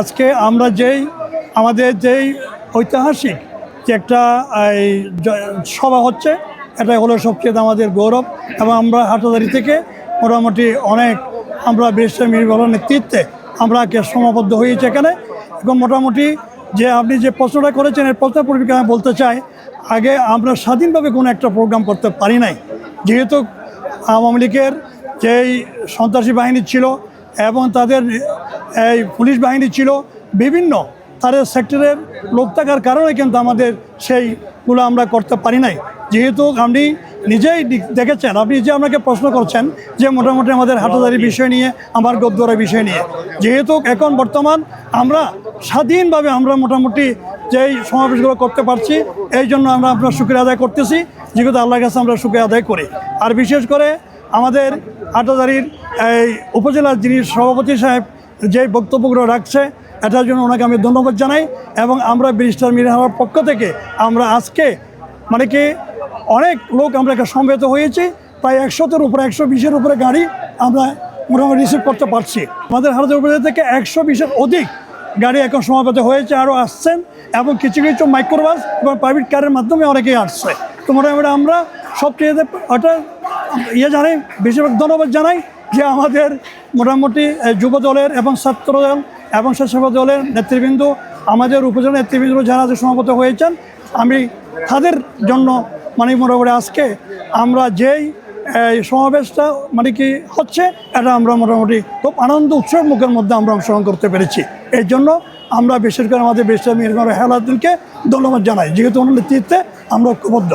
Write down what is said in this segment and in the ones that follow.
আজকে আমরা যেই, আমাদের যেই ঐতিহাসিক যে একটা, এই সভা হচ্ছে এটা হলো সবচেয়ে আমাদের গৌরব এবং আমরা হাটাদারি থেকে মোটামুটি অনেক আমরা বেশি মিরবলার নেতৃত্বে আমরা সমাবদ্ধ হয়েছি এখানে। এবং মোটামুটি যে আপনি যে প্রশ্নটা করেছেন, এর প্রশ্ন পরিপ্রেক্ষিতে আমি বলতে চাই, আগে আমরা স্বাধীনভাবে কোনো একটা প্রোগ্রাম করতে পারি নাই। যেহেতু আওয়ামী লীগের যেই সন্ত্রাসী বাহিনী ছিল এবং তাদের এই পুলিশ বাহিনী ছিল বিভিন্ন, তাদের সেক্টরের লোক থাকার কারণে কিন্তু আমাদের সেইগুলো আমরা করতে পারি নাই। যেহেতু আপনি নিজেই দেখেছেন, আপনি যে আমাকে প্রশ্ন করছেন যে মোটামুটি আমাদের হাটাদারি বিষয় নিয়ে, আমার গদ্দরা বিষয় নিয়ে, যেহেতু এখন বর্তমান আমরা স্বাধীনভাবে আমরা মোটামুটি যেই সমাবেশগুলো করতে পারছি, এই জন্য আমরা আপনার শুক্রিয়া আদায় করতেছি। যেহেতু আল্লাহর কাছে আমরা শুক্রিয়া আদায় করি। আর বিশেষ করে আমাদের হাটাদারির এই উপজেলার যিনি সভাপতি সাহেব যে বক্তব্যগুলো রাখছে, এটার জন্য ওনাকে আমি ধন্যবাদ জানাই এবং আমরা ব্যারিস্টার হওয়ার পক্ষ থেকে আমরা আজকে মানে কি অনেক লোক আমরা এখানে সমবেত হয়েছি, প্রায় একশোতের উপরে, একশো বিশের উপরে গাড়ি আমরা মোটামুটি রিসিভ করতে পারছি। আমাদের হাটাদার উপজেলা থেকে একশো বিশের অধিক গাড়ি এখন সমাবেত হয়েছে, আরও আসছেন এবং কিছু কিছু মাইক্রোবাস এবং প্রাইভেট কারের মাধ্যমে অনেকেই আসছে। তো মোটামুটি আমরা সবচেয়ে ওটা ইয়ে জানাই, বেশিরভাগ ধন্যবাদ জানাই। যে আমাদের মোটামুটি যুব দলের এবং ছাত্র দল এবং স্বেচ্ছাসেবক দলের নেতৃবৃন্দ, আমাদের উপজেলা নেতৃবৃন্দ যারা যে সমাবেত হয়েছেন, আমি তাদের জন্য মানে মোটামুটি আজকে আমরা যেই সমাবেশটা মানে কি হচ্ছে, এটা আমরা মোটামুটি খুব আনন্দ উৎসব মুখের মধ্যে আমরা অংশগ্রহণ করতে পেরেছি। এর জন্য আমরা বিশেষ করে আমাদের মিরগর হেলাদুলকে ধন্যবাদ জানাই, যেহেতু ওনার নেতৃত্বে আমরা ঐক্যবদ্ধ।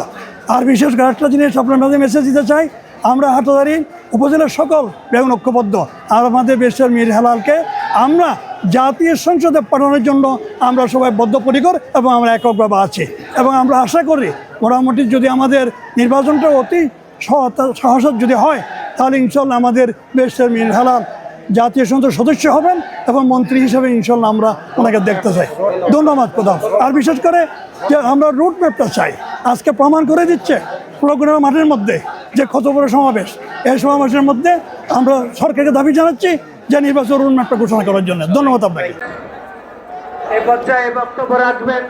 আর বিশেষ করে একটা জিনিস আপনার মেসেজ দিতে চাই, আমরা হাটাদারি উপজেলার সকল বেগুন ঐক্যবদ্ধ। আর আমাদের বেশটার মীর হেলালকে আমরা জাতীয় সংসদে পাঠানোর জন্য আমরা সবাই বদ্ধপরিকর এবং আমরা এককভাবে আছি। এবং আমরা আশা করি মোটামুটি যদি আমাদের নির্বাচনটা অতি সহতা- সহসা যদি হয়, তাহলে ইনশাল্লাহ আমাদের বেশটার মীর হেলাল জাতীয় সংসদের সদস্য হবেন এবং মন্ত্রী হিসেবে ইনশাল্লাহ আমরা ওনাকে দেখতে চাই। ধন্যবাদ প্রধান। আর বিশেষ করে যে আমরা রুট ম্যাপটা চাই, আজকে প্রমাণ করে দিচ্ছে প্রোগ্রাম মাঠের মধ্যে যে কত বড় সমাবেশ? এই সমাবেশের মধ্যে আমরা সরকারকে দাবি জানাচ্ছি যে নির্বাচন রোডম্যাপটা ঘোষণা করার জন্য। ধন্যবাদ আপনাকে। এই পর্যায়ে বক্তব্য রাখবেন